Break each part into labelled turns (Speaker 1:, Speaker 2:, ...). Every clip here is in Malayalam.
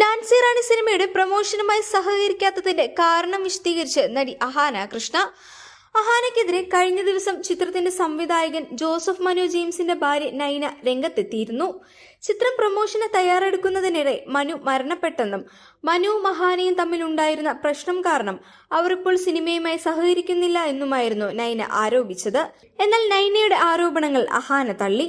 Speaker 1: നാൻസി റാണി സിനിമയുടെ പ്രൊമോഷനുമായി സഹകരിക്കാത്തതിന്റെ കാരണം വിശദീകരിച്ച് നടി അഹാന കൃഷ്ണ. അഹാനയ്ക്കെതിരെ കഴിഞ്ഞ ദിവസം ചിത്രത്തിന്റെ സംവിധായകൻ ജോസഫ് മനു ജെയിംസിന്റെ ഭാര്യ നൈന രംഗത്തെത്തിയിരുന്നു. ചിത്രം പ്രൊമോഷന് തയ്യാറെടുക്കുന്നതിനിടെ മനു മരണപ്പെട്ടെന്നും മനുവും അഹാനയും തമ്മിലുണ്ടായിരുന്ന പ്രശ്നം കാരണം അവർ ഇപ്പോൾ സിനിമയുമായി സഹകരിക്കുന്നില്ല എന്നുമായിരുന്നു നൈന ആരോപിച്ചത്. എന്നാൽ നൈനയുടെ ആരോപണങ്ങൾ അഹാന തള്ളി.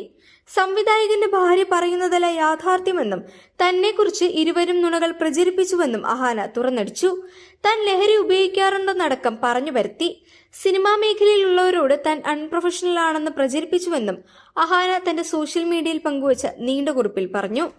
Speaker 1: സംവിധായകന്റെ ഭാര്യ പറയുന്നതല്ല യാഥാർത്ഥ്യമെന്നും തന്നെക്കുറിച്ച് ഇരുവരും നുണകൾ പ്രചരിപ്പിച്ചുവെന്നും അഹാന തുറന്നടിച്ചു. താൻ ലഹരി ഉപയോഗിക്കാറുണ്ടെന്നടക്കം പറഞ്ഞു വരുത്തി. സിനിമാ മേഖലയിലുള്ളവരോട് താൻ അൺപ്രൊഫഷണൽ ആണെന്ന് പ്രചരിപ്പിച്ചുവെന്നും അഹാന തന്റെ സോഷ്യൽ മീഡിയയിൽ പങ്കുവച്ച നീണ്ട കുറിപ്പിൽ പറഞ്ഞു.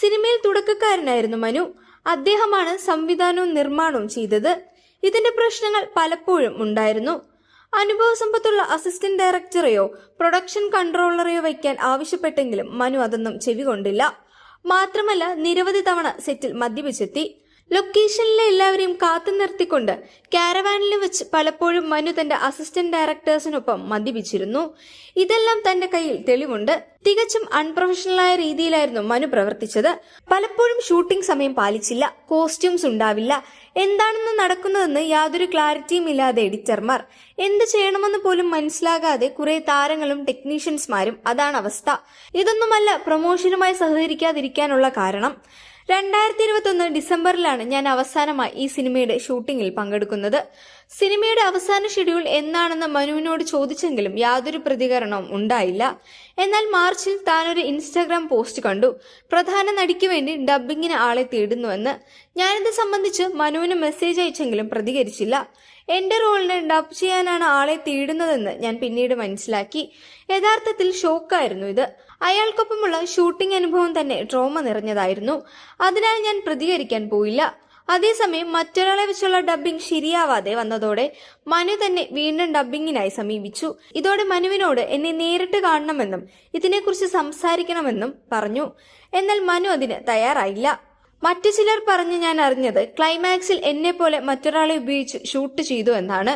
Speaker 1: സിനിമയിൽ തുടക്കക്കാരനായിരുന്നു മനു. അദ്ദേഹമാണ് സംവിധാനവും നിർമ്മാണവും ചെയ്തത്. ഇതിന്റെ പ്രശ്നങ്ങൾ പലപ്പോഴും ഉണ്ടായിരുന്നു. അനുഭവ സമ്പത്തുള്ള അസിസ്റ്റന്റ് ഡയറക്ടറെയോ പ്രൊഡക്ഷൻ കൺട്രോളറെയോ വയ്ക്കാൻ ആവശ്യപ്പെട്ടെങ്കിലും മനു അതൊന്നും ചെവികൊണ്ടില്ല മാത്രമല്ല നിരവധി തവണ സെറ്റിൽ മദ്യപിച്ചെത്തി. ലൊക്കേഷനിലെ എല്ലാവരെയും കാത്തു നിർത്തിക്കൊണ്ട് കാരവാനിൽ വെച്ച് പലപ്പോഴും മനു തന്റെ അസിസ്റ്റന്റ് ഡയറക്ടേഴ്സിനൊപ്പം മദ്യപിച്ചിരുന്നു. ഇതെല്ലാം തന്റെ കയ്യിൽ തെളിവുണ്ട്. തികച്ചും അൺപ്രൊഫഷണലായ രീതിയിലായിരുന്നു മനു പ്രവർത്തിച്ചത്. പലപ്പോഴും ഷൂട്ടിംഗ് സമയം പാലിച്ചില്ല കോസ്റ്റ്യൂംസ് ഉണ്ടാവില്ല. എന്താണെന്ന് നടക്കുന്നതെന്ന് യാതൊരു ക്ലാരിറ്റിയും ഇല്ലാതെ എഡിറ്റർമാർ എന്ത് ചെയ്യണമെന്ന് പോലും മനസ്സിലാകാതെ കുറെ താരങ്ങളും ടെക്നീഷ്യൻസ്മാരും അതാണ് അവസ്ഥ. ഇതൊന്നുമല്ല പ്രൊമോഷനുമായി സഹകരിക്കാതിരിക്കാനുള്ള കാരണം. രണ്ടായിരത്തി ഇരുപത്തൊന്ന് ഡിസംബറിലാണ് ഞാൻ അവസാനമായി ഈ സിനിമയുടെ ഷൂട്ടിംഗിൽ പങ്കെടുക്കുന്നത്. സിനിമയുടെ അവസാന ഷെഡ്യൂൾ എന്നാണെന്ന് മനുവിനോട് ചോദിച്ചെങ്കിലും യാതൊരു പ്രതികരണവും ഉണ്ടായില്ല. എന്നാൽ മാർച്ചിൽ താനൊരു ഇൻസ്റ്റാഗ്രാം പോസ്റ്റ് കണ്ടു. പ്രധാന നടിക്ക് വേണ്ടി ഡബ്ബിങ്ങിന് ആളെ തേടുന്നുവെന്ന് ഞാനിത് സംബന്ധിച്ച് മനുവിന് മെസ്സേജ് അയച്ചെങ്കിലും പ്രതികരിച്ചില്ല. എന്റെ റോളിന് ഡബ് ചെയ്യാനാണ് ആളെ തേടുന്നതെന്ന് ഞാൻ പിന്നീട് മനസ്സിലാക്കി. യഥാർത്ഥത്തിൽ ഷോക്കായിരുന്നു ഇത്. അയാൾക്കൊപ്പമുള്ള ഷൂട്ടിംഗ് അനുഭവം തന്നെ ട്രോമ നിറഞ്ഞതായിരുന്നു. അതിനാൽ ഞാൻ പ്രതികരിക്കാൻ പോയില്ല. അതേസമയം മറ്റൊരാളെ വെച്ചുള്ള ഡബ്ബിംഗ് ശരിയാവാതെ വന്നതോടെ മനു തന്നെ വീണ്ടും ഡബ്ബിങ്ങിനായി സമീപിച്ചു. ഇതോടെ മനുവിനോട് എന്നെ നേരിട്ട് കാണണമെന്നും ഇതിനെക്കുറിച്ച് സംസാരിക്കണമെന്നും പറഞ്ഞു. എന്നാൽ മനു അതിന് തയ്യാറായില്ല. മറ്റു ചിലർ പറഞ്ഞ് ഞാൻ അറിഞ്ഞത് ക്ലൈമാക്സിൽ എന്നെ പോലെ മറ്റൊരാളെ ഉപയോഗിച്ച് ഷൂട്ട് ചെയ്തു എന്നാണ്.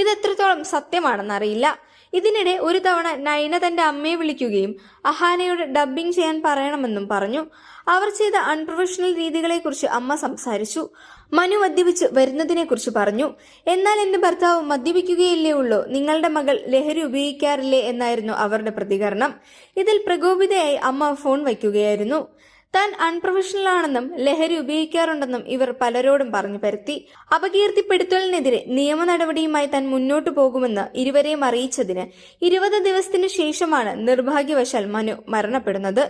Speaker 1: ഇത് എത്രത്തോളം സത്യമാണെന്നറിയില്ല. ഇതിനിടെ ഒരു തവണ നൈന തന്റെ അമ്മയെ വിളിക്കുകയും അഹാനയോട് ഡബ്ബിംഗ് ചെയ്യാൻ പറയണമെന്നും പറഞ്ഞു. അവർ ചെയ്ത അൺപ്രൊഫഷണൽ രീതികളെക്കുറിച്ച് അമ്മ സംസാരിച്ചു. മനു മദ്യപിച്ച് വരുന്നതിനെക്കുറിച്ച് പറഞ്ഞു. എന്നാൽ എന്റെ ഭർത്താവ് മദ്യപിക്കുകയല്ലേ ഉള്ളൂ. നിങ്ങളുടെ മകൾ ലഹരി ഉപയോഗിക്കാറില്ലേ? എന്നായിരുന്നു അവരുടെ പ്രതികരണം. ഇതിൽ പ്രകോപിതയായി അമ്മ ഫോൺ വയ്ക്കുകയായിരുന്നു. താൻ അൺപ്രൊഫഷണൽ ആണെന്നും ലഹരി ഉപയോഗിക്കാറുണ്ടെന്നും ഇവർ പലരോടും പറഞ്ഞു പരത്തി. അപകീർത്തിപ്പെടുത്തലിനെതിരെ നിയമ നടപടിയുമായി താൻ മുന്നോട്ടു പോകുമെന്ന് ഇരുവരെയും അറിയിച്ചതിന് ഇരുപത് ദിവസത്തിനു ശേഷമാണ് നിർഭാഗ്യവശാൽ മനു മരണപ്പെടുന്നത്.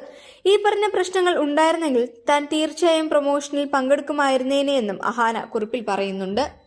Speaker 1: ഈ പറഞ്ഞ പ്രശ്നങ്ങൾ ഉണ്ടായിരുന്നെങ്കിൽ താൻ തീർച്ചയായും പ്രൊമോഷനിൽ പങ്കെടുക്കുമായിരുന്നേനെ എന്നും അഹാന കുറിപ്പിൽ പറയുന്നുണ്ട്.